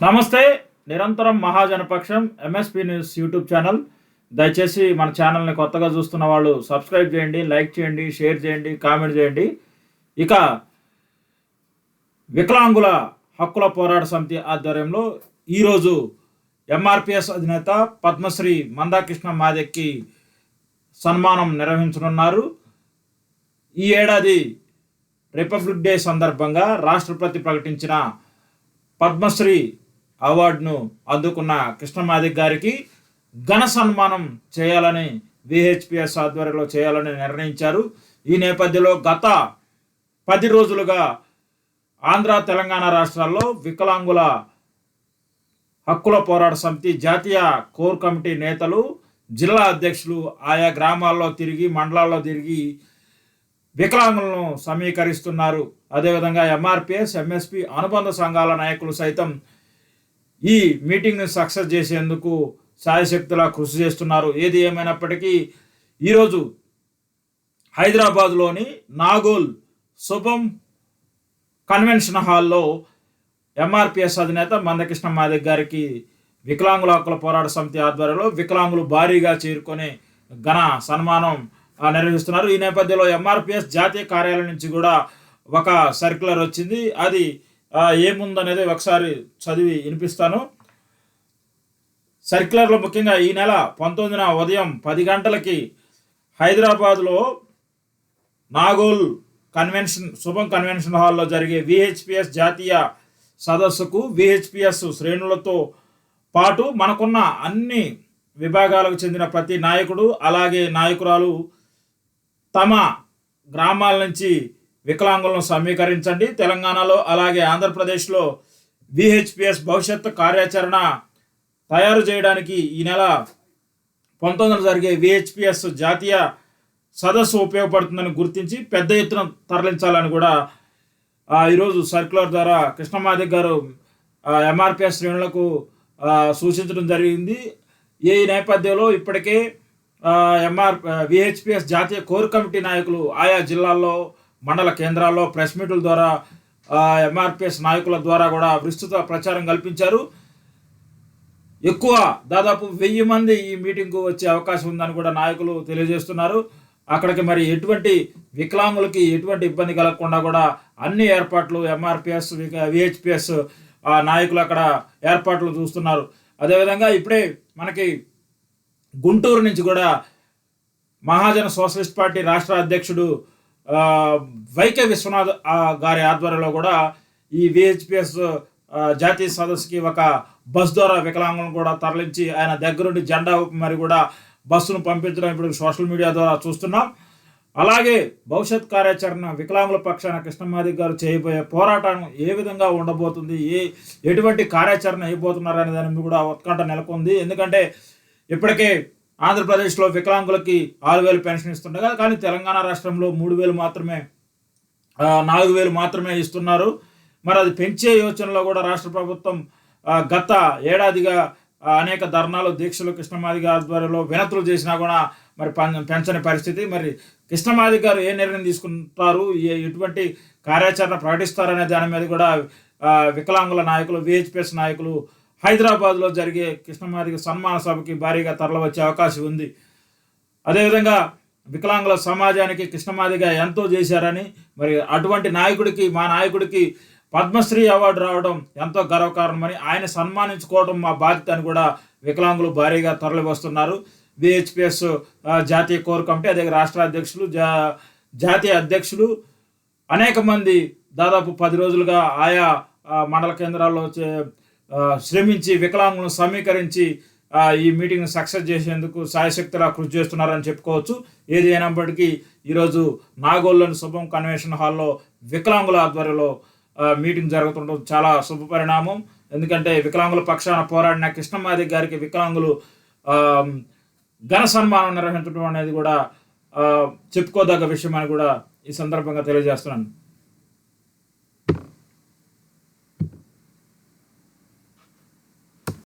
నమస్తే నిరంతరం మహాజనపక్షం ఎంఎస్పి న్యూస్ యూట్యూబ్ ఛానల్ దయచేసి మన ఛానల్ని కొత్తగా చూస్తున్న వాళ్ళు సబ్స్క్రైబ్ చేయండి లైక్ చేయండి షేర్ చేయండి కామెంట్ చేయండి. ఇక వికలాంగుల హక్కుల పోరాట సమితి ఆధ్వర్యంలో ఈరోజు ఎంఆర్పిఎస్ అధినేత పద్మశ్రీ మందాకృష్ణ మాదెక్కి సన్మానం నిర్వహించనున్నారు. ఈ ఏడాది రిపబ్లిక్ డే సందర్భంగా రాష్ట్రపతి ప్రకటించిన పద్మశ్రీ అవార్డును అందుకున్న కృష్ణమాదిక్ గారికి ఘన సన్మానం చేయాలని విహెచ్పిఎస్ ఆధ్వర్యంలో చేయాలని నిర్ణయించారు. ఈ నేపథ్యంలో గత పది రోజులుగా ఆంధ్ర తెలంగాణ రాష్ట్రాల్లో వికలాంగుల హక్కుల పోరాట సమితి జాతీయ కోర్ కమిటీ నేతలు జిల్లా అధ్యక్షులు ఆయా గ్రామాల్లో తిరిగి మండలాల్లో తిరిగి వికలాంగులను సమీకరిస్తున్నారు. అదేవిధంగా ఎంఆర్పిఎస్ ఎంఎస్పి అనుబంధ సంఘాల నాయకులు సైతం ఈ మీటింగ్ని సక్సెస్ చేసేందుకు సాయశక్తులా కృషి చేస్తున్నారు. ఏది ఏమైనప్పటికీ ఈరోజు హైదరాబాద్లోని నాగోల్ శుభం కన్వెన్షన్ హాల్లో ఎంఆర్పిఎస్ అధినేత మందకృష్ణ మాదిక్ గారికి వికలాంగుల హక్కుల పోరాట సమితి ఆధ్వర్యంలో వికలాంగులు భారీగా చేరుకొని ఘన సన్మానం నిర్వహిస్తున్నారు. ఈ నేపథ్యంలో ఎంఆర్పిఎస్ జాతీయ కార్యాలయం నుంచి కూడా ఒక సర్క్యులర్ వచ్చింది. అది ఏముందనేది ఒకసారి చదివి వినిపిస్తాను. సర్క్యులర్లో ముఖ్యంగా ఈ నెల పంతొమ్మిదిన ఉదయం పది గంటలకి హైదరాబాద్లో నాగోల్ కన్వెన్షన్ శుభం కన్వెన్షన్ హాల్లో జరిగే విహెచ్పిఎస్ జాతీయ సదస్సుకు విహెచ్పిఎస్ శ్రేణులతో పాటు మనకున్న అన్ని విభాగాలకు చెందిన ప్రతి నాయకుడు అలాగే నాయకురాలు తమ గ్రామాల నుంచి వికలాంగులను సమీకరించండి. తెలంగాణలో అలాగే ఆంధ్రప్రదేశ్లో విహెచ్పిఎస్ భవిష్యత్తు కార్యాచరణ తయారు చేయడానికి ఈ నెల పంతొమ్మిదిన జరిగే విహెచ్పిఎస్ జాతీయ సదస్సు ఉపయోగపడుతుందని గుర్తించి పెద్ద ఎత్తున తరలించాలని కూడా ఈరోజు సర్క్యులర్ ద్వారా కృష్ణమాదిక్ గారు ఎంఆర్పిఎస్ శ్రేణులకు సూచించడం జరిగింది. ఈ నేపథ్యంలో ఇప్పటికే ఎంఆర్ విహెచ్పిఎస్ జాతీయ కోర్ కమిటీ నాయకులు ఆయా జిల్లాల్లో మండల కేంద్రాల్లో ప్రెస్ మీట్ల ద్వారా ఎంఆర్పిఎస్ నాయకుల ద్వారా కూడా విస్తృత ప్రచారం కల్పించారు. ఎక్కువ దాదాపు వెయ్యి మంది ఈ మీటింగ్కు వచ్చే అవకాశం ఉందని కూడా నాయకులు తెలియజేస్తున్నారు. అక్కడికి మరి ఎటువంటి వికలాంగులకి ఎటువంటి ఇబ్బంది కలగకుండా కూడా అన్ని ఏర్పాట్లు ఎంఆర్పిఎస్ విహెచ్పిఎస్ నాయకులు అక్కడ ఏర్పాట్లు చూస్తున్నారు. అదేవిధంగా ఇప్పుడే మనకి గుంటూరు నుంచి కూడా మహాజన సోషలిస్ట్ పార్టీ రాష్ట్ర అధ్యక్షుడు వైకే విశ్వనాథ్ గారి ఆధ్వర్యంలో కూడా ఈ విహెచ్పిఎస్ జాతీయ సదస్సుకి ఒక బస్ ద్వారా వికలాంగులను కూడా తరలించి ఆయన దగ్గరుండి జెండా మరి కూడా బస్సును పంపించడం ఇప్పుడు సోషల్ మీడియా ద్వారా చూస్తున్నాం. అలాగే భవిష్యత్ కార్యాచరణ వికలాంగుల పక్షాన కృష్ణమాది గారు చేయబోయే పోరాటం ఏ విధంగా ఉండబోతుంది? ఏ ఎటువంటి కార్యాచరణ అయిపోతున్నారు అనే దాని కూడా ఉత్కంఠ నెలకొంది. ఎందుకంటే ఇప్పటికే ఆంధ్రప్రదేశ్లో వికలాంగులకి ఆరు వేలు పెన్షన్ ఇస్తుండగా కానీ తెలంగాణ రాష్ట్రంలో మూడు వేలు మాత్రమే నాలుగు వేలు మాత్రమే ఇస్తున్నారు. మరి అది పెంచే యోచనలో కూడా రాష్ట్ర ప్రభుత్వం గత ఏడాదిగా అనేక ధర్నాలు దీక్షలు కృష్ణమాది గారి ఆధ్వర్యంలో వినతులు చేసినా కూడా మరి పం- పెంచని పరిస్థితి. మరి కృష్ణమాది గారు ఏ నిర్ణయం తీసుకుంటారు? ఏ ఎటువంటి కార్యాచరణ ప్రకటిస్తారనే దాని మీద కూడా వికలాంగుల నాయకులు విహెచ్పిఎస్ నాయకులు హైదరాబాద్లో జరిగే కృష్ణమారికి సన్మాన సభకి భారీగా తరలివచ్చే అవకాశం ఉంది. అదేవిధంగా వికలాంగుల సమాజానికి కృష్ణమాదిగా ఎంతో చేశారని మరి అటువంటి నాయకుడికి మా నాయకుడికి పద్మశ్రీ అవార్డు రావడం ఎంతో గర్వకారణమని ఆయన సన్మానించుకోవడం మా బాధ్యత అని కూడా వికలాంగులు భారీగా తరలి వస్తున్నారు విహెచ్పిఎస్ జాతీయ కోర్ కమిటీ అదే రాష్ట్ర అధ్యక్షులు జా జాతీయ అధ్యక్షులు అనేక మంది దాదాపు పది రోజులుగా ఆయా మండల కేంద్రాల్లో శ్రమించి వికలాంగులను సమీకరించి ఈ మీటింగ్ను సక్సెస్ చేసేందుకు సాయశక్తిలా కృషి చేస్తున్నారని చెప్పుకోవచ్చు. ఏది అయినప్పటికీ ఈరోజు నాగోల్లోని శుభం కన్వెన్షన్ హాల్లో వికలాంగుల ఆధ్వర్యంలో మీటింగ్ జరుగుతుండడం చాలా శుభ పరిణామం. ఎందుకంటే వికలాంగుల పక్షాన పోరాడిన కృష్ణమాది గారికి వికలాంగులు ఘన సన్మానం నిర్వహించడం అనేది కూడా చెప్పుకోదగ్గ విషయం అని కూడా ఈ సందర్భంగా తెలియజేస్తున్నాను.